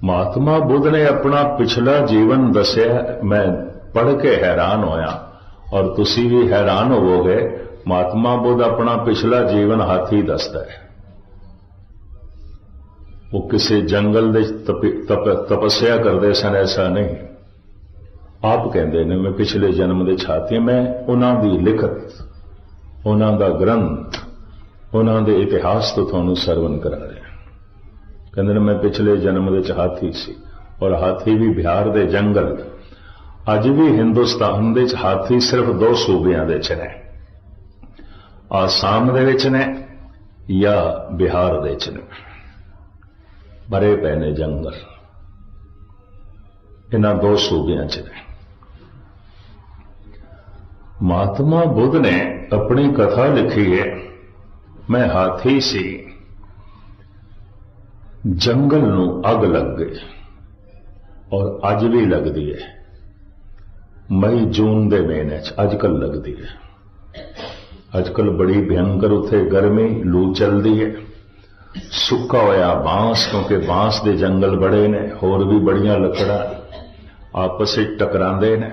ਮਹਾਤਮਾ ਬੁੱਧ ਨੇ ਆਪਣਾ ਪਿਛਲਾ ਜੀਵਨ ਦੱਸਿਆ, ਮੈਂ ਪੜ੍ਹ ਕੇ ਹੈਰਾਨ ਹੋਇਆ, ਔਰ ਤੁਸੀਂ ਵੀ ਹੈਰਾਨ ਹੋਵੋਗੇ, ਮਹਾਤਮਾ ਬੁੱਧ ਆਪਣਾ ਪਿਛਲਾ ਜੀਵਨ ਹਾਥੀ ਦੱਸਦਾ ਹੈ। ਉਹ ਕਿਸੇ ਜੰਗਲ ਦੇ ਤਪੀ- ਤਪ- ਤਪੱਸਿਆ ਕਰਦੇ ਸਨ, ਐਸਾ ਨਹੀਂ। ਆਪ ਕਹਿੰਦੇ ਨੇ, ਮੈਂ ਪਿਛਲੇ ਜਨਮ ਦੇ ਛਾਤੀ ਮੈਂ ਉਹਨਾਂ ਦੀ ਲਿਖਤ ਉਹਨਾਂ ਦਾ ਗ੍ਰੰਥ, ਉਹਨਾਂ ਦੇ ਇਤਿਹਾਸ ਤੋਂ ਤੁਹਾਨੂੰ ਸਰਵਨ ਕਰਾ ਰਿਹਾ ਕਹਿੰਦੇ ਨੇ, ਮੈਂ ਪਿਛਲੇ ਜਨਮ ਦੇ ਚ ਹਾਥੀ ਸੀ ਔਰ ਹਾਥੀ ਵੀ ਬਿਹਾਰ ਦੇ ਜੰਗਲ, ਅੱਜ ਵੀ ਹਿੰਦੁਸਤਾਨ ਦੇ ਚ ਹਾਥੀ ਸਿਰਫ ਦੋ ਸੂਬਿਆਂ ਦੇ ਚ ਨੇ। ਆਸਾਮ ਦੇ ਵਿੱਚ ਨੇ ਜਾਂ ਬਿਹਾਰ ਦੇ ਚ ਨੇ। ਭਰੇ ਪਏ ਨੇ ਜੰਗਲ। ਇਹਨਾਂ ਦੋ ਸੂਬਿਆਂ ਚ ਨੇ। ਮਹਾਤਮਾ ਬੁੱਧ ਨੇ ਆਪਣੀ ਕਥਾ ਲਿਖੀ ਹੈ। ਮੈਂ ਹਾਥੀ ਸੀ। ਜੰਗਲ ਨੂੰ ਅੱਗ ਲੱਗ ਗਈ ਔਰ ਅੱਜ ਵੀ ਲੱਗਦੀ ਹੈ। ਮਈ ਜੂਨ ਦੇ ਮਹੀਨੇ ਚ ਅੱਜ ਕੱਲ ਲੱਗਦੀ ਹੈ। ਅੱਜ ਕੱਲ ਬੜੀ ਭਿਆਨਕ ਉੱਥੇ ਗਰਮੀ, ਲੂ ਚੱਲਦੀ ਹੈ। ਸੁੱਕਾ ਹੋਇਆ ਬਾਂਸ, ਕਿਉਂਕਿ ਬਾਂਸ ਦੇ ਜੰਗਲ ਬੜੇ ਨੇ, ਹੋਰ ਵੀ ਬੜੀਆਂ ਲੱਕੜਾਂ ਆਪਸ ਵਿੱਚ ਟਕਰਾਉਂਦੇ ਨੇ।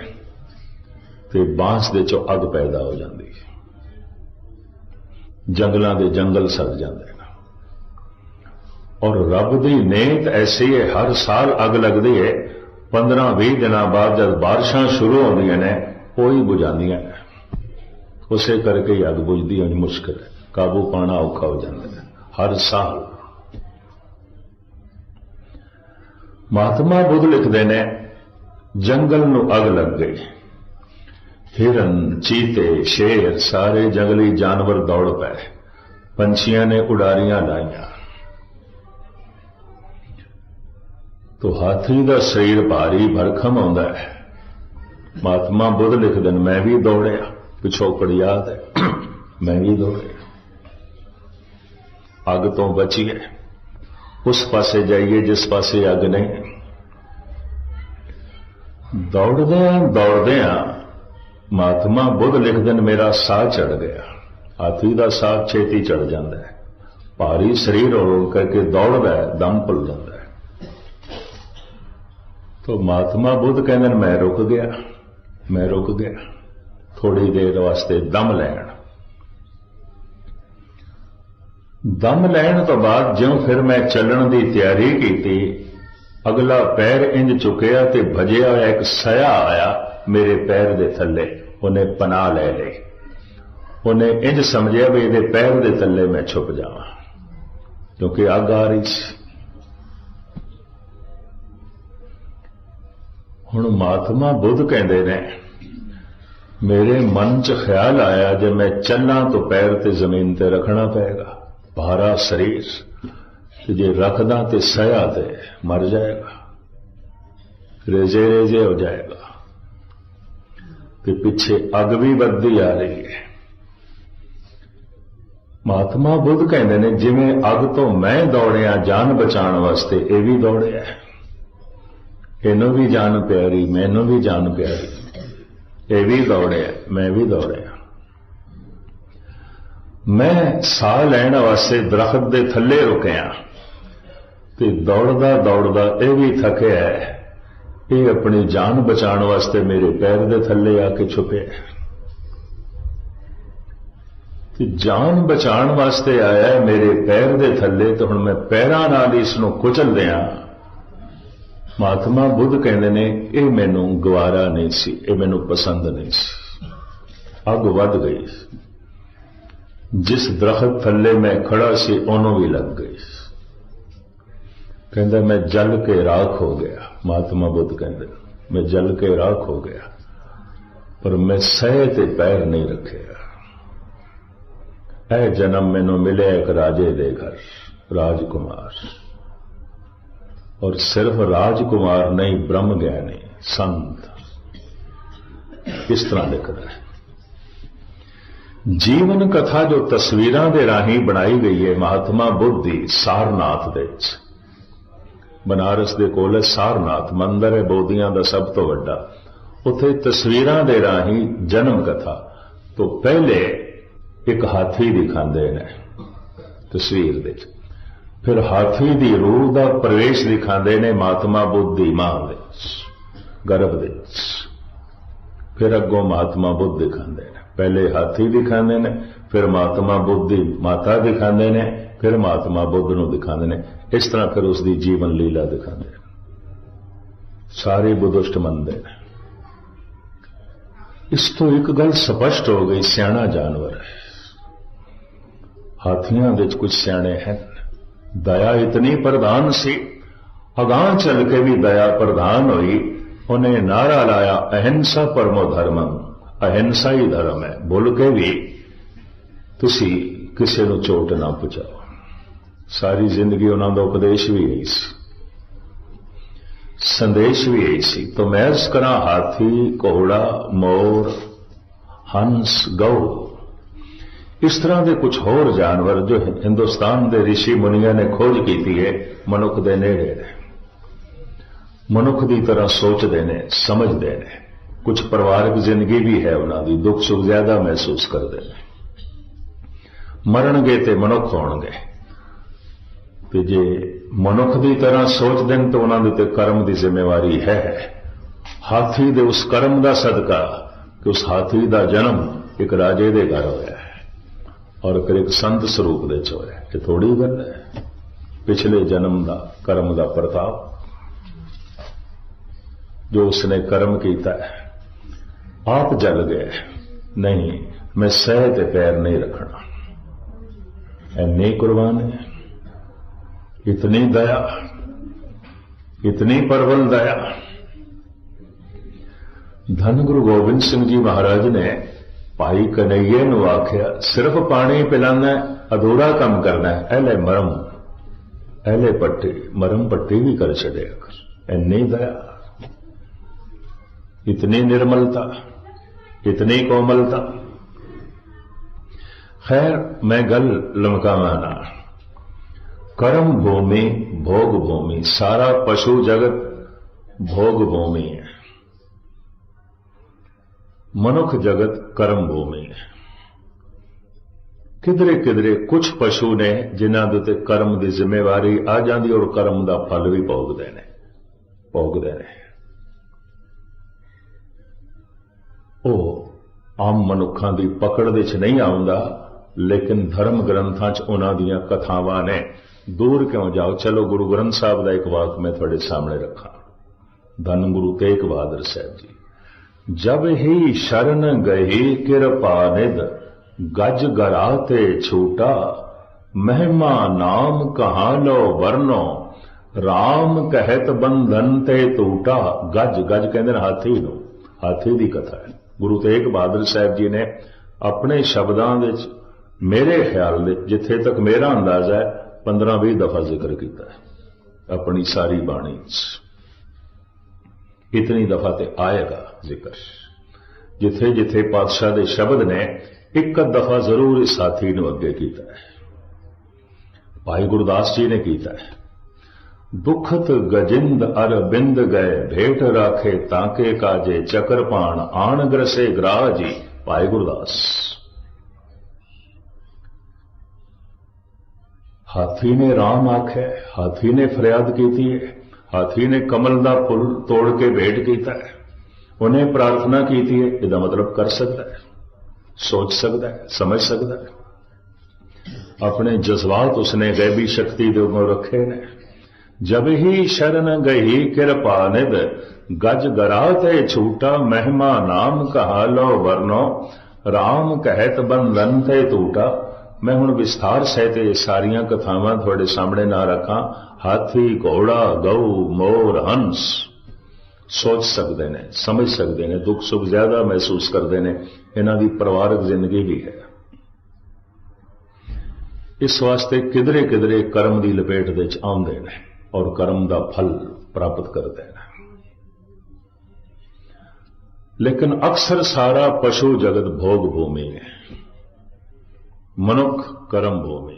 ਤੇ ਬਾਂਸ ਦੇ ਚੋਂ ਅੱਗ ਪੈਦਾ ਹੋ ਜਾਂਦੀ ਹੈ। ਜੰਗਲਾਂ ਦੇ ਜੰਗਲ ਸੜ ਜਾਂਦੇ ਨੇ। ਔਰ ਰੱਬ ਦੀ ਨੇਤ ਐਸੀ ਹੈ, ਹਰ ਸਾਲ ਅੱਗ ਲੱਗਦੀ ਹੈ। 15-20 ਦਿਨਾਂ ਬਾਅਦ ਜਦ ਬਾਰਿਸ਼ਾਂ ਸ਼ੁਰੂ ਹੁੰਦੀਆਂ ਨੇ ਉਹ ਬੁਝਾਉਂਦੀਆਂ ਨੇ। ਉਸੇ ਕਰਕੇ ਹੀ ਅੱਗ ਬੁਝਦੀ ਹੋਣੀ ਮੁਸ਼ਕਲ ਹੈ। ਕਾਬੂ ਪਾਣਾ ਔਖਾ ਹੋ ਜਾਂਦਾ ਹੈ। ਹਰ ਸਾਲ। ਮਹਾਤਮਾ ਬੁੱਧ ਲਿਖਦੇ ਨੇ, ਜੰਗਲ ਨੂੰ ਅੱਗ ਲੱਗ ਗਈ। ਹਿਰਨ, ਚੀਤੇ, ਸ਼ੇਰ, ਸਾਰੇ ਜੰਗਲੀ ਜਾਨਵਰ ਦੌੜ ਪਏ। ਪੰਛੀਆਂ ਨੇ ਉਡਾਰੀਆਂ ਲਾਈਆਂ। ਤੋ ਹਾਥੀ ਦਾ ਸਰੀਰ ਭਾਰੀ ਭਰਖਮ ਆਉਂਦਾ ਹੈ। ਮਹਾਤਮਾ ਬੁੱਧ ਲਿਖਦੇ ਨੇ, ਮੈਂ ਵੀ ਦੌੜਿਆ। ਪਿਛੋਕੜ ਯਾਦ ਹੈ, ਮੈਂ ਵੀ ਦੌੜਿਆ। ਅੱਗ ਤੋਂ ਬਚੀਏ। ਉਸ ਪਾਸੇ ਜਾਈਏ ਜਿਸ ਪਾਸੇ ਅੱਗ ਨਹੀਂ। ਦੌੜਦੇ ਆ ਦੌੜਦੇ ਆ ਮਹਾਤਮਾ ਬੁੱਧ ਲਿਖਦੇ ਨੇ ਮੇਰਾ ਸਾਹ ਚੜ ਗਿਆ। ਹਾਥੀ ਦਾ ਸਾਹ ਛੇਤੀ ਚੜ ਜਾਂਦਾ ਹੈ। ਭਾਰੀ ਸਰੀਰ ਹੋਣ ਕਰਕੇ ਦੌੜਦਾ ਹੈ, ਦਮ ਭੁੱਲ ਜਾਂਦਾ ਹੈ। ਤੋ ਮਹਾਤਮਾ ਬੁੱਧ ਕਹਿੰਦੇ ਨੇ, ਮੈਂ ਰੁਕ ਗਿਆ, ਮੈਂ ਰੁਕ ਗਿਆ। ਥੋੜੀ ਦੇਰ ਵਾਸਤੇ ਦਮ ਲੈਣ। ਦਮ ਲੈਣ ਤੋਂ ਬਾਅਦ ਜਿਉਂ ਫਿਰ ਮੈਂ ਚੱਲਣ ਦੀ ਤਿਆਰੀ ਕੀਤੀ, ਅਗਲਾ ਪੈਰ ਇੰਜ ਚੁੱਕਿਆ ਤੇ ਭਜਿਆ ਹੋਇਆ ਇੱਕ ਸਿਆ ਆਇਆ। ਮੇਰੇ ਪੈਰ ਦੇ ਥੱਲੇ, ਉਹਨੇ ਪਨਾਹ ਲੈ ਲਈ। ਉਹਨੇ ਇੰਜ ਸਮਝਿਆ ਵੀ ਇਹਦੇ ਪੈਰ ਦੇ ਥੱਲੇ ਮੈਂ ਛੁਪ ਜਾਵਾਂ, ਕਿਉਂਕਿ ਅੱਗ ਆ ਰਹੀ ਸੀ। ਹੁਣ ਮਹਾਤਮਾ ਬੁੱਧ ਕਹਿੰਦੇ ਨੇ, ਮੇਰੇ ਮਨ 'ਚ ਖਿਆਲ ਆਇਆ ਜੇ ਮੈਂ ਚੱਲਾਂ ਤਾਂ ਪੈਰ ਤੇ ਜ਼ਮੀਨ ਤੇ ਰੱਖਣਾ ਪਏਗਾ, ਭਾਰਾ ਸਰੀਰ, ਤੇ ਜੇ ਰੱਖਦਾ ਤੇ ਸਿਆ ਤੇ ਮਰ ਜਾਏਗਾ ਰੇਜੇ ਰੇਜੇ ਹੋ ਜਾਏਗਾ। ਤੇ ਪਿੱਛੇ ਅੱਗ ਵੀ ਵੱਧਦੀ ਆ ਰਹੀ ਹੈ। ਮਹਾਤਮਾ ਬੁੱਧ ਕਹਿੰਦੇ ਨੇ, ਜਿਵੇਂ ਅੱਗ ਤੋਂ ਮੈਂ ਦੌੜਿਆ ਜਾਨ ਬਚਾਉਣ ਵਾਸਤੇ, ਇਹ ਵੀ ਦੌੜਿਆ ਇਹਨੂੰ ਵੀ ਜਾਨ ਪਿਆਰੀ, ਮੈਨੂੰ ਵੀ ਜਾਨ ਪਿਆਰੀ। ਇਹ ਵੀ ਦੌੜਿਆ, ਮੈਂ ਵੀ ਦੌੜਿਆ। ਮੈਂ ਸਾਹ ਲੈਣ ਵਾਸਤੇ ਦਰਖਤ ਦੇ ਥੱਲੇ ਰੁਕਿਆ। ਤੇ ਦੌੜਦਾ ਦੌੜਦਾ ਇਹ ਵੀ ਥੱਕਿਆ ਇਹ ਆਪਣੀ ਜਾਨ ਬਚਾਉਣ ਵਾਸਤੇ ਮੇਰੇ ਪੈਰ ਦੇ ਥੱਲੇ ਆ ਕੇ ਛੁਪਿਆ ਤੇ ਜਾਨ ਬਚਾਉਣ ਵਾਸਤੇ ਆਇਆ ਮੇਰੇ ਪੈਰ ਦੇ ਥੱਲੇ, ਤੇ ਹੁਣ ਮੈਂ ਪੈਰਾਂ ਨਾਲ ਇਸ ਨੂੰ ਕੁਚਲ ਦਿਆਂ ਮਹਾਤਮਾ ਬੁੱਧ ਕਹਿੰਦੇ ਨੇ, ਇਹ ਮੈਨੂੰ ਗਵਾਰਾ ਨਹੀਂ ਸੀ, ਇਹ ਮੈਨੂੰ ਪਸੰਦ ਨਹੀਂ ਸੀ। ਅੱਗ ਵੱਧ ਗਈ। ਜਿਸ ਦਰਖਤ ਥੱਲੇ ਮੈਂ ਖੜਾ ਸੀ, ਉਹਨੂੰ ਵੀ ਲੱਗ ਗਈ। ਕਹਿੰਦਾ, ਮੈਂ ਜਲ ਕੇ ਰਾਖ ਹੋ ਗਿਆ। ਮਹਾਤਮਾ ਬੁੱਧ ਕਹਿੰਦੇ, ਮੈਂ ਜਲ ਕੇ ਰਾਖ ਹੋ ਗਿਆ, ਪਰ ਮੈਂ ਸਹਿ ਤੇ ਪੈਰ ਨਹੀਂ ਰੱਖਿਆ। ਇਹ ਜਨਮ ਮੈਨੂੰ ਮਿਲਿਆ ਇੱਕ ਰਾਜੇ ਦੇ ਘਰ, ਰਾਜਕੁਮਾਰ। ਔਰ ਸਿਰਫ ਰਾਜਕੁਮਾਰ ਨਹੀਂ, ਬ੍ਰਹਮ ਗਿਆਨੀ, ਸੰਤ। ਇਸ ਤਰ੍ਹਾਂ ਲਿਖਦਾ ਹੈ। ਜੀਵਨ ਕਥਾ ਜੋ ਤਸਵੀਰਾਂ ਦੇ ਰਾਹੀਂ ਬਣਾਈ ਗਈ ਹੈ ਮਹਾਤਮਾ ਬੁੱਧ ਦੀ ਸਾਰਨਾਥ ਦੇ ਵਿੱਚ। ਬਨਾਰਸ ਦੇ ਕੋਲ ਹੈ, ਸਾਰਨਾਥ, ਮੰਦਰ ਹੈ, ਬੋਧੀਆਂ ਦਾ ਸਭ ਤੋਂ ਵੱਡਾ। ਉੱਥੇ ਤਸਵੀਰਾਂ ਦੇ ਰਾਹੀਂ ਜਨਮ ਕਥਾ ਤੋਂ ਪਹਿਲੇ ਇੱਕ ਹਾਥੀ ਦਿਖਾਉਂਦੇ ਨੇ, ਤਸਵੀਰ ਦੇ ਵਿੱਚ। ਫਿਰ ਹਾਥੀ ਦੀ ਰੂਹ ਦਾ ਪ੍ਰਵੇਸ਼ ਦਿਖਾਉਂਦੇ ਨੇ ਮਾਤਮਾ ਬੁੱਧ ਦੀ ਮਾਂ ਦੇ, ਗਰਭ ਦੇ। ਫਿਰ ਅੱਗੋਂ ਮਹਾਤਮਾ ਬੁੱਧ ਦਿਖਾਉਂਦੇ ਨੇ। ਪਹਿਲੇ ਹਾਥੀ ਦਿਖਾਉਂਦੇ ਨੇ, ਫਿਰ ਮਹਾਤਮਾ ਬੁੱਧ ਦੀ ਮਾਤਾ ਦਿਖਾਉਂਦੇ ਨੇ, ਫਿਰ ਮਹਾਤਮਾ ਬੁੱਧ ਨੂੰ ਦਿਖਾਉਂਦੇ ਨੇ। ਇਸ ਤਰ੍ਹਾਂ ਫਿਰ ਉਸ ਦੀ ਜੀਵਨ ਲੀਲਾ ਦਿਖਾਉਂਦੇ ਨੇ। ਸਾਰੇ ਬੁਦੁਸ਼ਟ ਮੰਨਦੇ ਨੇ। ਇਸ ਤੋਂ ਇੱਕ ਗੱਲ ਸਪਸ਼ਟ ਹੋ ਗਈ, ਸਿਆਣਾ ਜਾਨਵਰ ਹੈ। ਹਾਥੀਆਂ ਦੇ ਵਿੱਚ ਕੁਝ ਸਿਆਣੇ ਹਨ। ਦਇਆ ਇਤਨੀ ਪ੍ਰਧਾਨ ਸੀ। ਅਗਾਹ ਚੱਲ ਕੇ ਵੀ ਦਇਆ ਪ੍ਰਧਾਨ ਹੋਈ। ਉਹਨੇ ਨਾਰਾ ਲਾਇਆ, ਅਹਿੰਸਾ ਪਰਮੋ ਧਰਮੰ। ਅਹਿੰਸਾ ਹੀ ਧਰਮ ਹੈ। ਬੋਲ ਕੇ ਵੀ ਤੁਸੀਂ ਕਿਸੇ ਨੂੰ ਚੋਟ ਨਾ ਪਹੁੰਚਾਓ ਸਾਰੀ ਜ਼ਿੰਦਗੀ ਉਹਨਾਂ ਦਾ ਉਪਦੇਸ਼ ਵੀ ਇਹੀ ਸੀ। ਸੰਦੇਸ਼ ਵੀ ਇਹੀ ਸੀ ਤਾਂ ਮੈਂ ਇਸ ਕਰਾਂ ਹਾਥੀ ਕੋਹੜਾ ਮੋਰ, ਹੰਸ, ਗਊ। ਇਸ ਤਰ੍ਹਾਂ ਦੇ ਕੁਝ ਹੋਰ ਜਾਨਵਰ ਜੋ ਹਿੰਦੁਸਤਾਨ ਦੇ ઋષਿ ਮੁਨੀਆਂ ਨੇ ਖੋਜ ਕੀਤੀ ਹੈ, ਮਨੁੱਖ ਦੇ ਨੇੜੇ ਨੇ। ਮਨੁੱਖ ਦੀ ਤਰ੍ਹਾਂ ਸੋਚਦੇ ਨੇ, ਸਮਝਦੇ ਨੇ। ਕੁਝ ਪਰਿਵਾਰਕ ਜ਼ਿੰਦਗੀ ਵੀ ਹੈ ਉਹਨਾਂ ਦੀ ਦੁੱਖ ਸੁੱਖ ਜ਼ਿਆਦਾ ਮਹਿਸੂਸ ਕਰਦੇ ਨੇ। ਮਰਨਗੇ ਤੇ ਮਨੁੱਖ ਹੋਣਗੇ। ਤੇ ਜੇ ਮਨੁੱਖ ਦੀ ਤਰ੍ਹਾਂ ਸੋਚਦੇ ਨੇ ਤਾਂ ਉਹਨਾਂ ਦੇ ਤੇ ਕਰਮ ਦੀ ਜ਼ਿੰਮੇਵਾਰੀ ਹੈ। ਹਾਥੀ ਦੇ ਉਸ ਕਰਮ ਦਾ ਸਦਕਾ ਕਿ ਉਸ ਹਾਥੀ ਦਾ ਜਨਮ ਇੱਕ ਰਾਜੇ ਦੇ ਘਰ ਹੋਇਆ ਹੈ ਔਰ ਫਿਰ ਇੱਕ ਸੰਤ ਸਰੂਪ ਦੇ ਚ ਹੋਇਆ ਇਹ ਥੋੜੀ ਗੱਲ ਹੈ। ਪਿਛਲੇ ਜਨਮ ਦਾ, ਕਰਮ ਦਾ ਪ੍ਰਤਾਪ ਜੋ ਉਸਨੇ ਕਰਮ ਕੀਤਾ ਹੈ, ਆਪ ਜਲ ਗਏ ਨਹੀਂ, ਮੈਂ ਸਹਿ ਤੇ ਪੈਰ ਨਹੀਂ ਰੱਖਣਾ। ਐਨੇ ਕੁਰਬਾਨ ਹੈ। इतनी दया इतनी परवल दया ਧੰਨ ਗੁਰੂ ਗੋਬਿੰਦ ਸਿੰਘ ਜੀ ਮਹਾਰਾਜ ਨੇ ਭਾਈ ਕਨਈਏ ਨੂੰ ਆਖਿਆ ਸਿਰਫ ਪਾਣੀ ਪਿਲਾਣਾ ਅਧੂਰਾ ਕੰਮ ਕਰਨਾ ਹੈ ਐਲੇ ਮਰਮ ਐਲੇ ਪੱਟੀ ਮਰਮ ਪੱਟੀ ਵੀ ਕਰ ਛੜਿਆ ਕਰ ਐਨੀ ਦਇਆ ਇਤਨੀ ਨਿਰਮਲਤਾ ਇਤਨੀ ਕੋਮਲਤਾ ਖੈਰ ਮੈਂ ਗੱਲ ਲਮਕਾਵਾਂ ਨਾ कर्म भूमि भोग भूमि सारा पशु जगत भोग भूमि है मनुख जगत कर्म भूमि है ਕਿਧਰੇ ਕਿਧਰੇ ਕੁਝ ਪਸ਼ੂ ਨੇ ਜਿਨ੍ਹਾਂ ਦੇ ਉੱਤੇ ਕਰਮ ਦੀ ਜ਼ਿੰਮੇਵਾਰੀ ਆ ਜਾਂਦੀ ਔਰ ਕਰਮ ਦਾ ਫਲ ਵੀ ਭੋਗਦੇ ਨੇ ਭੋਗਦੇ ਨੇ ਉਹ ਆਮ ਮਨੁੱਖਾਂ ਦੀ ਪਕੜ ਵਿੱਚ ਨਹੀਂ ਆਉਂਦਾ ਲੇਕਿਨ ਧਰਮ ਗ੍ਰੰਥਾਂ 'ਚ ਉਹਨਾਂ ਦੀਆਂ ਕਥਾਵਾਂ ਨੇ ਦੂਰ ਕਿਉਂ ਜਾਓ? ਚਲੋ ਗੁਰੂ ਗ੍ਰੰਥ ਸਾਹਿਬ ਦਾ ਇੱਕ ਵਾਕ ਮੈਂ ਤੁਹਾਡੇ ਸਾਹਮਣੇ ਰੱਖਾਂ। ਧੰਨ ਗੁਰੂ ਤੇਗ ਬਹਾਦਰ ਸਾਹਿਬ ਜੀ। ਜਬ ਹੀ ਸ਼ਰਨ ਗਈ ਕਿਰਪਾ ਗਜ ਗਰਾ ਤੇ ਛੂਟਾ, ਮਹਿਮਾ ਨਾਮ ਕਹਾ ਲੋ ਵਰਨੋ RAM ਕਹਿਤ ਬੰਧਨ ਤੇ ਟੂਟਾ ਗਜ ਗਜ ਕਹਿੰਦੇ ਨੇ ਹਾਥੀ ਨੂੰ। ਹਾਥੀ ਦੀ ਕਥਾ ਹੈ। ਗੁਰੂ ਤੇਗ ਬਹਾਦਰ ਸਾਹਿਬ ਜੀ ਨੇ ਆਪਣੇ ਸ਼ਬਦਾਂ ਵਿੱਚ, ਮੇਰੇ ਖਿਆਲ ਦੇ ਜਿੱਥੇ ਤੱਕ ਮੇਰਾ ਅੰਦਾਜ਼ਾ ਹੈ 15-20 ਦਫਾ ਜ਼ਿਕਰ ਕੀਤਾ ਹੈ, ਆਪਣੀ ਸਾਰੀ ਬਾਣੀ 'ਚ। ਇਤਨੀ ਦਫਾ ਤੇ ਆਏਗਾ ਜ਼ਿਕਰ। ਜਿੱਥੇ ਜਿੱਥੇ ਪਾਤਸ਼ਾਹ ਦੇ ਸ਼ਬਦ ਨੇ, ਇੱਕ ਦਫਾ ਜ਼ਰੂਰ ਇਸ ਸਾਥੀ ਨੂੰ ਅੱਗੇ ਕੀਤਾ ਹੈ। ਭਾਈ ਗੁਰਦਾਸ ਜੀ ਨੇ ਕੀਤਾ ਹੈ, ਦੁਖਤ ਗਜਿੰਦ ਅਰ ਬਿੰਦ ਗਏ, ਭੇਟ ਰਾਖੇ ਤਾਂਕੇ ਕਾਜੇ ਚਕਰ ਪਾਣ, ਆਣ ਗ੍ਰਸੇ ਗ੍ਰਾਹ ਜੀ। ਭਾਈ ਗੁਰਦਾਸ। ਹਾਥੀ ਨੇ ਰਾਮ ਆਖਿਆ ਹਾਥੀ ਨੇ ਫਰਿਆਦ ਕੀਤੀ ਹੈ, ਹਾਥੀ ਨੇ ਕਮਲ ਦਾ ਫੁੱਲ ਤੋੜ ਕੇ ਭੇਟ ਕੀਤਾ ਹੈ। ਉਹਨੇ ਪ੍ਰਾਰਥਨਾ ਕੀਤੀ ਹੈ, ਇਹਦਾ ਮਤਲਬ ਕਰ ਸਕਦਾ ਹੈ, ਸੋਚ ਸਕਦਾ ਹੈ, ਸਮਝ ਸਕਦਾ ਹੈ। ਆਪਣੇ ਜਜ਼ਬਾਤ ਉਸਨੇ ਗੈਬੀ ਸ਼ਕਤੀ ਦੇ ਉੱਪਰ ਰੱਖੇ ਨੇ। ਜਬ ਹੀ ਸ਼ਰਨ ਗਈ, ਕਿਰਪਾ ਨਿਦ ਗਜ ਗਰਾ ਤੇ ਛੂਟਾ ਮਹਿਮਾ ਨਾਮ ਕਹਾ ਲੋ ਵਰਨੋ RAM ਕਹਿਤ ਬੰਧਨ ਤੇ ਟੂਟਾ ਮੈਂ ਹੁਣ ਵਿਸਥਾਰ ਸਹਿਤ ਇਹ ਸਾਰੀਆਂ ਕਥਾਵਾਂ ਤੁਹਾਡੇ ਸਾਹਮਣੇ ਨਾ ਰੱਖਾਂ। ਹਾਥੀ, ਘੋੜਾ, ਗਊ, ਮੋਰ, ਹੰਸ। ਸੋਚ ਸਕਦੇ ਨੇ, ਸਮਝ ਸਕਦੇ ਨੇ, ਦੁੱਖ ਸੁੱਖ ਜ਼ਿਆਦਾ ਮਹਿਸੂਸ ਕਰਦੇ ਨੇ। ਇਹਨਾਂ ਦੀ ਪਰਿਵਾਰਕ ਜ਼ਿੰਦਗੀ ਵੀ ਹੈ। ਇਸ ਵਾਸਤੇ ਕਿਧਰੇ ਕਿਧਰੇ ਕਰਮ ਦੀ ਲਪੇਟ ਦੇ ਵਿੱਚ ਆਉਂਦੇ ਨੇ ਔਰ ਕਰਮ ਦਾ ਫਲ ਪ੍ਰਾਪਤ ਕਰਦੇ ਨੇ। ਲੇਕਿਨ ਅਕਸਰ ਸਾਰਾ ਪਸ਼ੂ ਜਗਤ ਭੋਗ ਭੂਮੀ ਹੈ। ਮਨੁੱਖ ਕਰਮ ਭੂਮੀ।